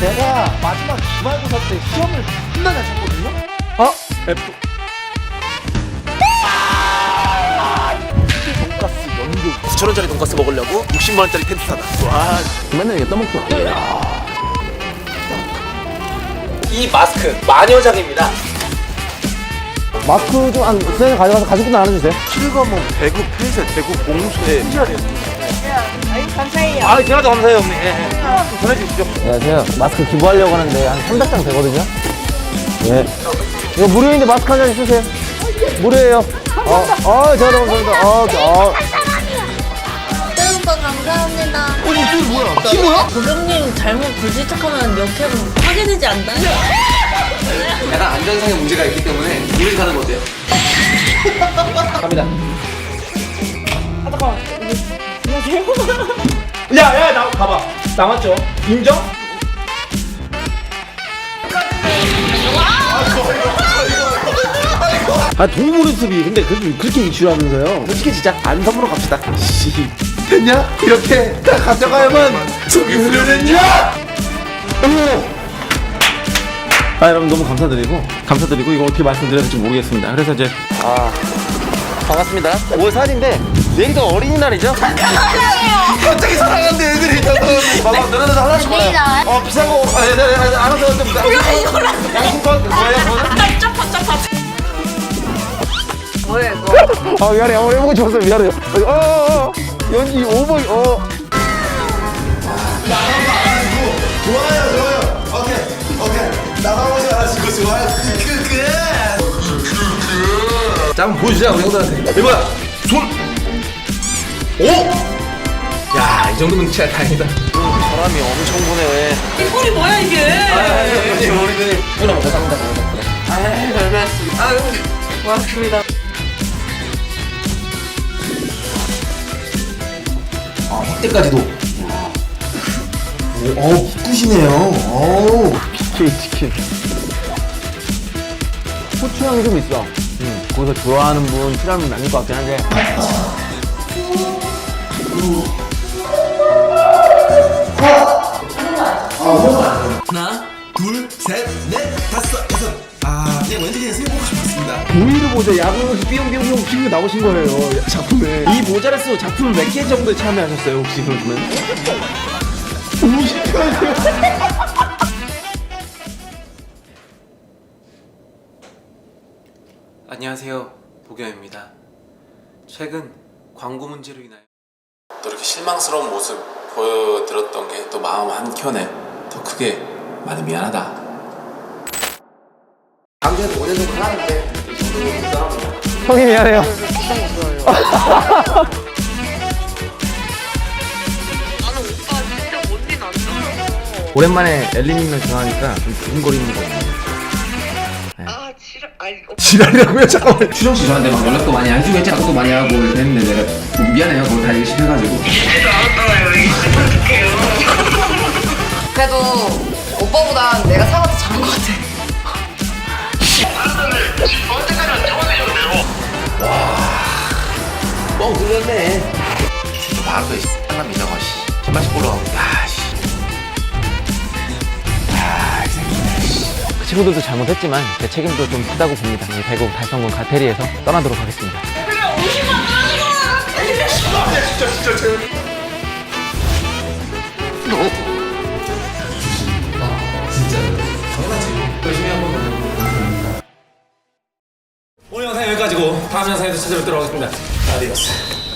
내가 마지막 기말고사 때 시험을 잘 쳤거든요? 어? F 돈가스 연금. 9천원짜리 돈가스 먹으려고 60만원짜리 텐트 사다. 와. 맨날 이게 떠먹고. 이 마스크 마녀장입니다. 마스크 좀안 선생님 가져가서 가지고 나눠주세요. 킬거몬 배구 폐쇄 대구 봉쇄 감사해요. 아 제가 더 감사해요 형님 예, 예. 전해주십시오 안녕하세요 마스크 기부하려고 하는데 한 300장 되거든요 예 이거 무료인데 마스크 한잔 쓰세요 무료예요 어, 어, 제가 너무 감사합니다 어, 어. 네, 오빠 감사합니다. 어 이거 뭐야? 친구야? 고객님 잘못 불시착하면 역행은 파괴되지 않나요? 약간 안전상의 문제가 있기 때문에 우리 가는 거 어때요? 갑니다 야야 나 봐봐 남았죠? 인정? 아 동물의 숲이 근데 그, 그렇게 이슈라면서요 솔직히 진짜 안 선물로 갑시다 씨 됐냐? 이렇게 다 가져가야만 속이 후련했냐? 아 여러분 너무 감사드리고 감사드리고 이거 어떻게 말씀드려야 될지 모르겠습니다 그래서 이제 아 반갑습니다 5월 4일인데 내일도 어린이날이죠? 갑자기 사랑한대 애들이. 봐봐 너네들 하나씩 골라. 어 비싼 거 아니 내가 내가 알아서 좀 양심껏 뭐야 뭐야 짜파 짜파. 뭐야 이거? 아 미안해. 한번 해보고 싶었어요 미안해요 어어어. 연기 오버 어. 좋아요 좋아요. 오케이 오케이. 나가보지 않았고 좋아요. 크크 자 한번 보여주자 우리 형들한테. 이거야? 손 오! 야, 이 정도면 진짜 다행이다. 바람이 엄청 부네 왜이 꼴이 뭐야 이게? 형님, 우리 누님. 누나 삽니다. 아유 별말씀. 아유 고맙습니다. 아, 확대까지도. 오, 어우, 붓굿이네요. 어우. 치킨 치킨 고추향이 좀 있어 음, 거기서 좋아하는 분 싫어하는 분 아닐 것 같긴 한데 하나, 둘, 셋, 넷, 다섯, 여섯. 아, 그냥 왠지 그냥 세보고 싶었습니다. 종이를 보자 야구에서 삐용삐용삐용 피고 나오신 거예요 작품에 이 모자를 쓰고 작품 몇개 정도에 참여하셨어요 혹시 그러시면? 안녕하세요 도겸입니다 최근 광고 문제로 인하여 또 이렇게 실망스러운 모습 보여드렸던 게 또 마음 한켠에 더 크게 많이 미안하다 강제로 5년 정도 하는데. 형이 미안해요 나는 오빠 진짜 뭔진 안 좋아서. 오랜만에 엘리님을 좋아하니까 좀 두근거리는 거 같아요. 아니 지랄이라고요? 잠깐만. 추정 씨 저한테 막 연락도 많이 안 주고 작업도 많이 하고 이렇게 했는데 내가 좀 미안해요. 그거 다 열심히 해가지고. 그래도 오빠보단 내가 사과 더 잘한 것 같아. 뻥 뚫렸네. 바로 이 X 그 친구들도 잘못했지만 제 책임도 좀 크다고 봅니다. 이 배구 달성군 가테리에서 떠나도록 하겠습니다. 오늘 영상 여기까지고 다음 영상에서 찾아뵙도록 하겠습니다. 아디오스